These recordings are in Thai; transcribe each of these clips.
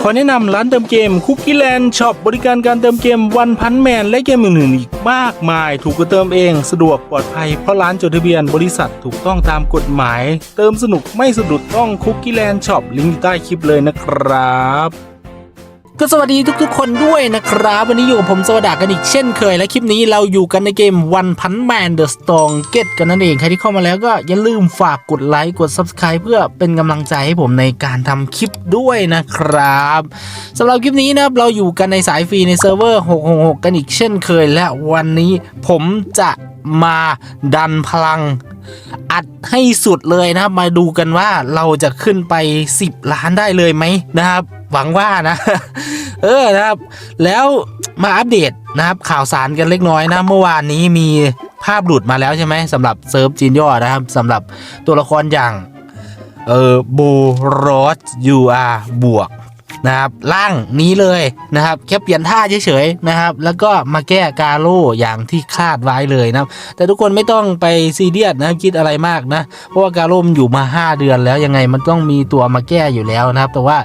ขอแนะนำร้านเติมเกมคุกกี้แลนด์ช็อปบริการการเติมเกมวันพันแมนและเกมอื่นๆอีกมากมาย ถูกกว่าเติมเอง สะดวกปลอดภัยเพราะร้านจดทะเบียนบริษัทถูกต้องตามกฎหมาย เติมสนุกไม่สะดุดต้องคุกกี้แลนด์ช็อปลิงก์ใต้คลิปเลยนะครับ ก็สวัสดีทุกๆ คนด้วยนะครับ วันนี้อยู่กับผมสวัสดากันอีกเช่นเคย และคลิปนี้เราอยู่กันในเกม One Punch Man The Strong Get กันนั่นเอง ใครที่เข้ามาแล้วก็อย่าลืมฝากกดไลค์กด Subscribe เพื่อเป็นกำลังใจให้ผมในการทำคลิปด้วยนะครับสำหรับคลิปนี้นะครับเราอยู่กันในสายฟรีในเซิร์ฟเวอร์ 666 กันอีกเช่นเคย และวันนี้ผมจะมาดันพลังอัดให้สุดเลยนะครับ มาดูกันว่าเราจะขึ้นไป 10 ล้านได้เลยไหมนะครับ หวังว่านะ เออนะครับ แล้วมาอัปเดตนะครับข่าวสารกันเล็กน้อยนะ เมื่อวานนี้มีภาพหลุดมาแล้วใช่ไหมสำหรับเซิร์ฟจีนย่อนะครับสำหรับตัวละครอย่างเออโบรสยูอาบวก นะครับร่างนี้เลยนะครับแค่เปลี่ยนท่าเฉยๆนะครับ แล้วก็มาแก้กาโลอย่างที่คาดไว้เลยนะครับแต่ทุกคนไม่ต้องไปซีเรียสนะคิดอะไรมากนะ เพราะว่ากาโลมนอยู่มา 5 เดือนแล้วยังไงมันต้องมีตัวมาแก้อยู่แล้วนะครับ แต่ว่า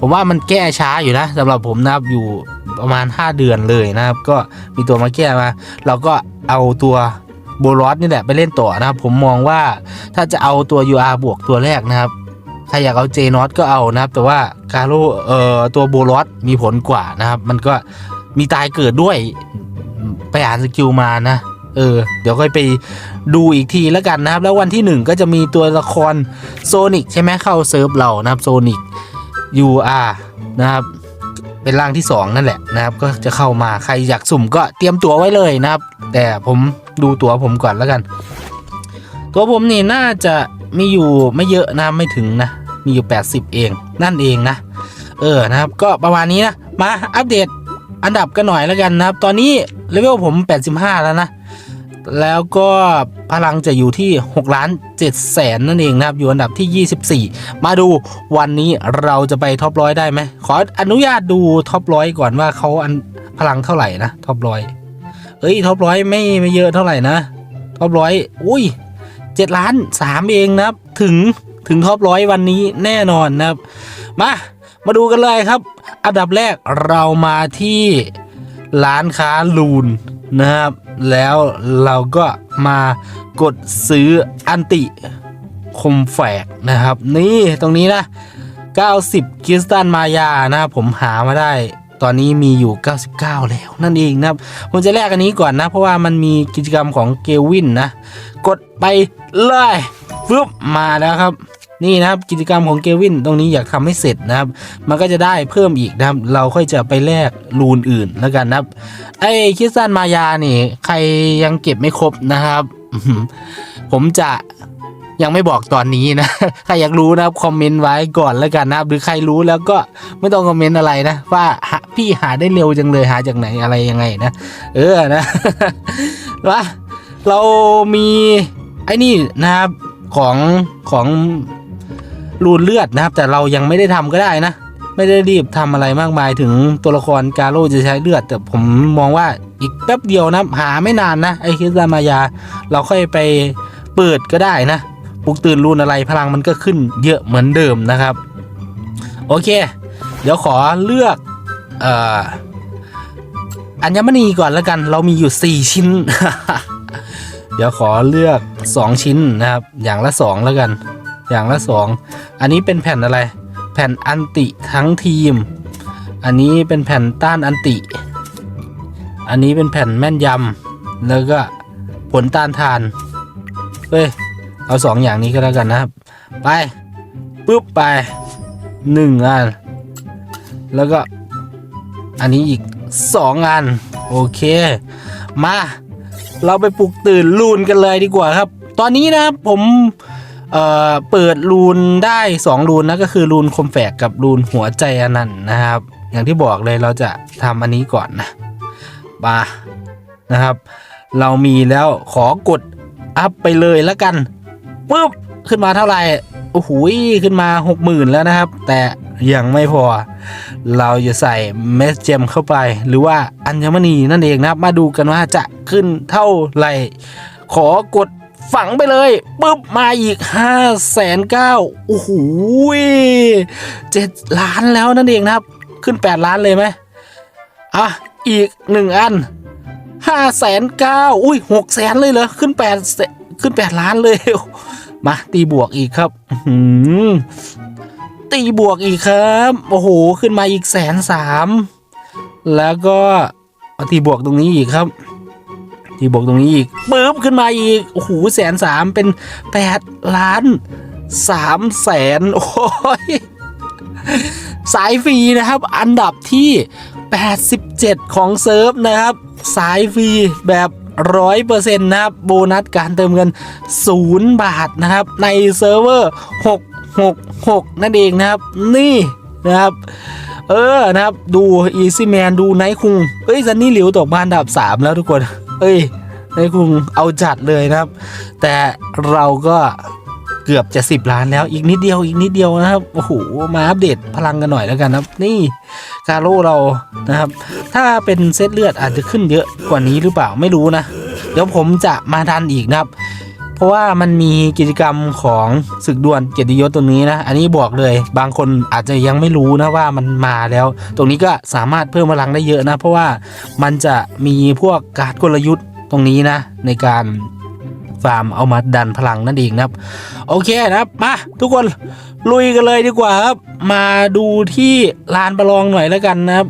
ผมว่ามันแก้ช้าอยู่นะสำหรับผมนะครับอยู่ประมาณ 5 เดือนเลยนะครับ ก็มีตัวมาแก้มาเราก็เอาตัวโบลอสนี่แหละไปเล่นต่อนะครับผมมองว่าถ้าจะเอาตัว UR บวกตัวแรกนะครับ ใครอยากเอาเจนอตก็เอานะครับ แต่ว่าการโลเอ่อตัวโบลอสมีผลกว่านะครับ มันก็มีตายเกิดด้วยไปอ่านสกิลมานะ เออ เดี๋ยวค่อยไปดูอีกทีแล้วกันนะครับ แล้ววันที่หนึ่งก็จะมีตัวละครโซนิกใช่ไหมเข้าเซิร์ฟเรานะครับโซนิก UR นะครับเป็นร่างที่ 2 นั่นแหละนะครับ ก็จะเข้ามาใครอยากสุ่มก็เตรียมตั๋วไว้เลยนะครับ แต่ผมดูตั๋วผมก่อนแล้วกัน ตัวผมนี่น่าจะมีอยู่ไม่เยอะนะไม่ถึงนะ มีอยู่ 80 เอง นั่นเองนะ เออนะครับ ก็ประมาณนี้นะ มาอัปเดตอันดับกันหน่อยแล้วกันนะครับ ตอนนี้เลเวลผม 85 แล้วนะ แล้วก็พลังจะอยู่ที่6ล้าน7แสนนั่นเองนะครับ อยู่อันดับที่ 24 มาดูวันนี้เราจะไปท็อปร้อยได้ไหม ขออนุญาตดูท็อปร้อยก่อนว่าเขาอันพลังเท่าไหร่นะท็อปร้อยเอ้ยท็อปร้อยไม่ไม่เยอะเท่าไหร่นะท็อปร้อยอุ้ยเจ็ดล้านสามเองนะครับ ถึง ถึงท็อปร้อยวันนี้แน่นอนนะครับ มามาดูกันเลยครับ อันดับแรกเรามาที่ร้านค้าลูนนะครับ แล้วเราก็มากดซื้ออันติคมแฝกนะครับ นี่ตรงนี้นะ 90คริสตันมายานะครับผมหามาได้ตอนนี้มีอยู่ 99 แล้วนั่นเองนะครับผมจะแลกอันนี้ก่อนนะ เพราะว่ามันมีกิจกรรมของเกวินนะ กดไปเลยฟึบมาแล้วครับ นี่นะครับกิจกรรมของเกวินตรงนี้อยากทำให้เสร็จนะครับ มันก็จะได้เพิ่มอีกนะครับ เราค่อยจะไปแลกรูนอื่นแล้วกันนะครับ ไอ้คิสตันมายานี่ใครยังเก็บไม่ครบนะครับ ผมจะยังไม่บอกตอนนี้นะ ใครอยากรู้นะครับคอมเมนต์ไว้ก่อนแล้วกันนะครับ หรือใครรู้แล้วก็ไม่ต้องคอมเมนต์อะไรนะ ว่าหาพี่หาได้เร็วจังเลยหาจากไหนอะไรยังไงนะ เออนะว่าเรามีไอ้นี่นะครับของของ รูนเลือดนะครับ แต่เรายังไม่ได้ทำก็ได้นะ ไม่ได้รีบทำอะไรมากมายถึงตัวละครกาโร่จะใช้เลือด แต่ผมมองว่าอีกแป๊บเดียวนะหาไม่นานนะไอคิสามายา เราค่อยไปเปิดก็ได้นะปลุกตื่นรูนอะไรพลังมันก็ขึ้นเยอะเหมือนเดิมนะครับ โอเค เดี๋ยวขอเลือกเอ่ออัญมณีก่อนแล้วกัน เรามีอยู่ 4 ชิ้น เดี๋ยวขอเลือก 2 ชิ้นนะครับ อย่างละ 2 แล้วกัน อย่างละ 2 อันนี้เป็นแผ่นอะไร แผ่นอันติทั้งทีม อันนี้เป็นแผ่นต้านอันติ อันนี้เป็นแผ่นแม่นยำแล้วก็ผลต้านทานเฮ้ย เอาสองอย่างนี้ก็แล้วกันนะครับ ไปปุ๊บไปหนึ่งอัน แล้วก็อันนี้อีกสองอัน โอเค มา เราไปปลุกตื่นลูนกันเลยดีกว่าครับ ตอนนี้นะครับผม เอ่อเปิดรูนได้2รูนนะก็คือรูนคมแฝกกับรูนหัวใจอนันต์นะครับ อย่างที่บอกเลยเราจะทำอันนี้ก่อนนะบานะครับ เรามีแล้วขอกดอัพไปเลยแล้วกันปุ๊บขึ้นมาเท่าไหร่โอ้โหขึ้นมา 60,000 แล้วนะครับ แต่ยังไม่พอ เราจะใส่เมสเจมเข้าไป หรือว่าอัญมณีนั่นเองนะครับ มาดูกันว่าจะขึ้นเท่าไหร่ ขอกด ฝังไปเลยปุ๊บมาอีกห้าแสนเก้าโอ้โหเจ็ดล้านแล้วนั่นเองนะครับ ขึ้นแปดล้านเลยไหมอะ อีกหนึ่งอันห้าแสนเก้าอุ้ยหกแสนเลยเหรอ ขึ้นแปดขึ้นแปดล้านเลย มาตีบวกอีกครับตีบวกอีกครับ โอ้โห ขึ้นมาอีกแสนสาม แล้วก็มาตีบวกตรงนี้อีกครับ ตีบวกตรงนี้อีกปึ๊บขึ้นมาอีกโอ้โหแสนสามเป็นแปดล้านสามแสนโอ้ยสายฟรีนะครับ อันดับที่ 87 ของเซิร์ฟนะครับ สายฟรีแบบร้อยเปอร์เซ็นต์นะครับ โบนัสการเติมเงิน 0 บาทนะครับ ในเซิร์ฟเวอร์ 666 นั่นเองนะครับ นี่นะครับ เออนะครับ ดู Easy Man ดูไนท์คุงเอ้ยซันนี่หลิวตกมาอันดับ 3 แล้วทุกคน เอ้ยนายคุงเอาจัดเลยนะครับ แต่เราก็เกือบจะ10ล้านแล้วอีกนิดเดียวอีกนิดเดียวนะครับโอ้โหมาอัปเดตพลังกันหน่อยแล้วกันครับ นี่กาโร่เรานะครับ ถ้าเป็นเซตเลือดอาจจะขึ้นเยอะกว่านี้หรือเปล่าไม่รู้นะ เดี๋ยวผมจะมาดันอีกนะครับ ราะว่ามันมีกิจกรรมของศึกดวลเกียรติยศตัวนี้นะ อันนี้บอกเลย บางคนอาจจะยังไม่รู้นะว่ามันมาแล้ว ตรงนี้ก็สามารถเพิ่มพลังได้เยอะนะ เพราะว่ามันจะมีพวกการกลยุทธ์ตรงนี้นะ ในการฟาร์มเอามาดันพลังนั่นเองนะครับ โอเคนะครับมาทุกคนลุยกันเลยดีกว่าครับ มาดูที่ลานประลองหน่อยแล้วกันนะครับ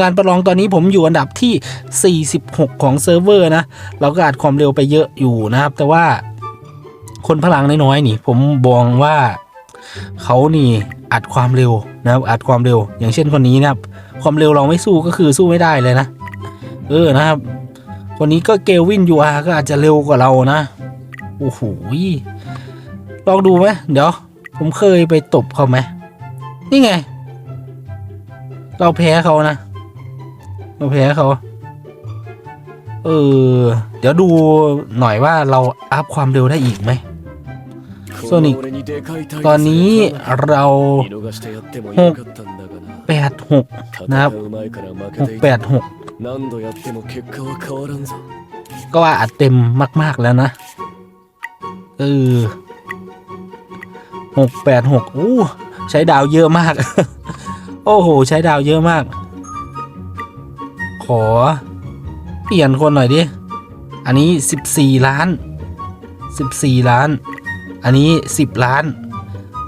งานประลองตอนนี้ผมอยู่อันดับที่ 46 ของเซิร์ฟเวอร์นะ เราก็อัดความเร็วไปเยอะอยู่นะครับ แต่ว่าคนพลังน้อยๆนี่ ผมบองว่าเขานี่อัดความเร็วนะครับอัดความเร็ว อย่างเช่นคนนี้นะครับ ความเร็วเราไม่สู้ก็คือสู้ไม่ได้เลยนะ เออนะครับ คนนี้ก็เกลวินยูอาก็อาจจะเร็วกว่าเรานะโอ้โหลองดูไหมเดี๋ยว ผมเคยไปตบเขาไหมนี่ไง เราแพ้เขานะ เราแพ้เขา เออ เดี๋ยวดูหน่อยว่าเราอัพความเร็วได้อีกไหมโซนิกตอนนี้เราหกแปดหกนะครับหกแปดหกก็ว่าอัดเต็มมาก ๆ แล้วนะเออหกแปดหกอู้ใช้ดาวเยอะมาก โอ้โห ใช้ดาวเยอะมาก ขอ เปลี่ยนคนหน่อยดิ อันนี้ 14 ล้าน 14 ล้าน อันนี้ 10 ล้าน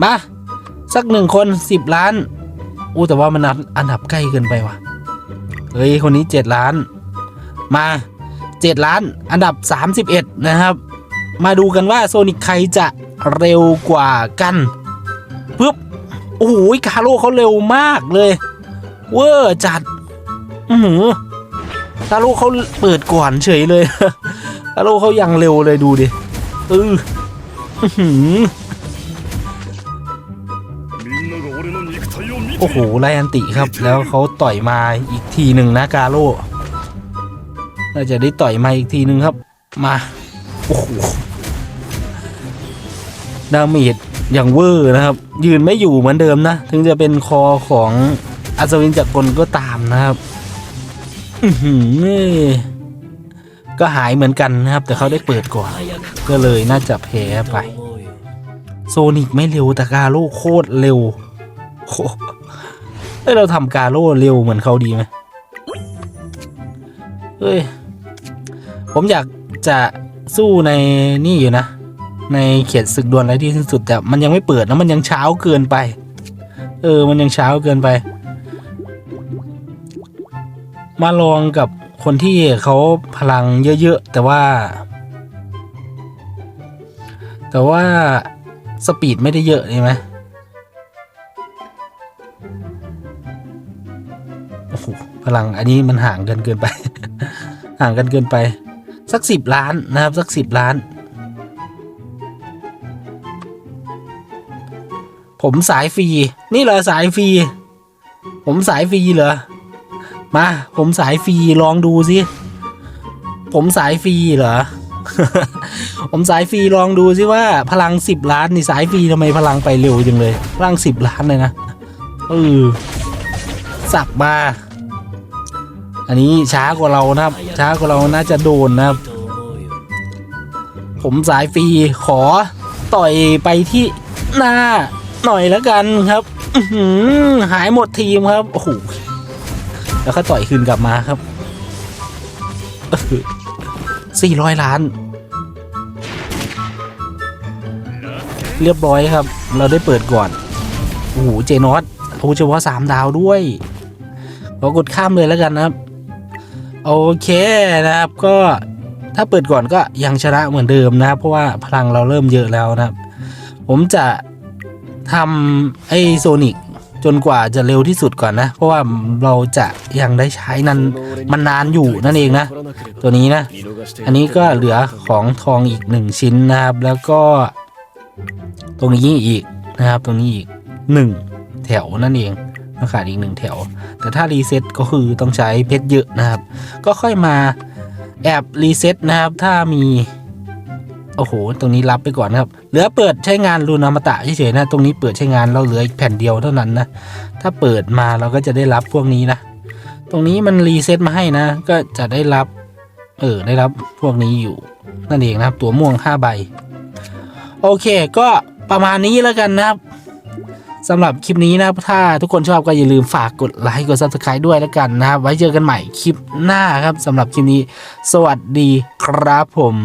มา สักหนึ่งคน 10 ล้าน อู้แต่ว่ามันอันดับใกล้เกินไปว่ะ เฮ้ย คนนี้ 7 ล้าน มา 7 ล้าน อันดับ 31 นะครับ มาดูกันว่าโซนิกใครจะเร็วกว่ากันปึ๊บ โอ้โหคาโร่เขาเร็วมากเลย เวอร์จัด อือหือคาโร่เขาเปิดก่อนเฉยเลยคาโร่เขายังเร็วเลยดูดิเอออื้อหือโอ้โหไลอันติครับ แล้วเขาต่อยมาอีกทีหนึ่งนะกาโร่น่าจะได้ต่อยมาอีกทีหนึ่งครับ มา โอ้โหดาเมจ อย่างเวอร์นะครับ ยืนไม่อยู่เหมือนเดิมนะ ถึงจะเป็นคอของอัศวินจักรกลก็ตามนะครับก็หายเหมือนกันนะครับ แต่เขาได้เปิดก่อน ก็เลยน่าจะแพ้ไป โซนิกไม่เร็วแต่กาโร่โคตรเร็วโหเฮ้ยเราทำกาโร่เร็วเหมือนเขาดีไหมเฮ้ย ผมอยากจะสู้ในนี่อยู่นะ ในเขตศึกดวลอะไรที่สิ้นสุดแต่มันยังไม่เปิดนะมันยังเช้าเกินไป เออ มันยังเช้าเกินไป มาลองกับคนที่เขาพลังเยอะๆ แต่ว่า แต่ว่าสปีดไม่ได้เยอะใช่ไหมโอ้โหพลังอันนี้มันห่างกันเกินไป ห่างกันเกินไป สักสิบล้านนะครับ สักสิบล้าน ผมสายฟรี นี่เหรอสายฟรี ผมสายฟรีเหรอ มา ผมสายฟรีลองดูสิ ผมสายฟรีเหรอ ผมสายฟรีลองดูสิว่า พลังสิบล้านนี่สายฟรีทำไมพลังไปเร็วจังเลย พลังสิบล้านเลยนะเออสับมา อันนี้ช้ากว่าเรานะครับ ช้ากว่าเราน่าจะโดนนะครับ ผมสายฟรีขอต่อยไปที่หน้า หน่อยแล้วกันครับหายหมดทีมครับโอ้โหแล้วก็ต่อยคืนกลับมาครับสี่ร้อยล้าน เรียบร้อยครับ เราได้เปิดก่อนโอ้โหเจนอสโอ้เฉพาะสามดาวด้วยเรากดข้ามเลยแล้วกันนะครับ โอเคนะครับก็ถ้าเปิดก่อนก็ยังชนะเหมือนเดิมนะครับ เพราะว่าพลังเราเริ่มเยอะแล้วนะครับ ผมจะ ทำไอโซนิกจนกว่าจะเร็วที่สุดก่อนนะ เพราะว่าเราจะยังได้ใช้นั้นมันนานอยู่นั่นเองนะ ตัวนี้นะ อันนี้ก็เหลือของทองอีกหนึ่งชิ้นนะครับ แล้วก็ตรงนี้อีกนะครับ ตรงนี้อีกหนึ่งแถวนั่นเองต้องขาดอีกหนึ่งแถว แต่ถ้ารีเซ็ตก็คือต้องใช้เพชรเยอะนะครับ ก็ค่อยมาแอบรีเซ็ตนะครับ ถ้ามี โอ้โห ตรงนี้รับไปก่อนนะครับ เหลือเปิดใช้งานรูนามตะเฉยๆนะ ตรงนี้เปิดใช้งานเราเหลืออีกแผ่นเดียวเท่านั้นนะ ถ้าเปิดมาเราก็จะได้รับพวกนี้นะ ตรงนี้มันรีเซ็ตมาให้นะ ก็จะได้รับ เออ ได้รับพวกนี้อยู่ นั่นเองนะครับ ตัวม่วง5ใบ โอเค ก็ประมาณนี้แล้วกันนะครับสำหรับคลิปนี้นะครับถ้าทุกคนชอบก็อย่าลืมฝากกดไลค์กด Subscribe ด้วยแล้วกันนะครับ ไว้เจอกันใหม่คลิปหน้าครับสำหรับคลิปนี้ สวัสดีครับผม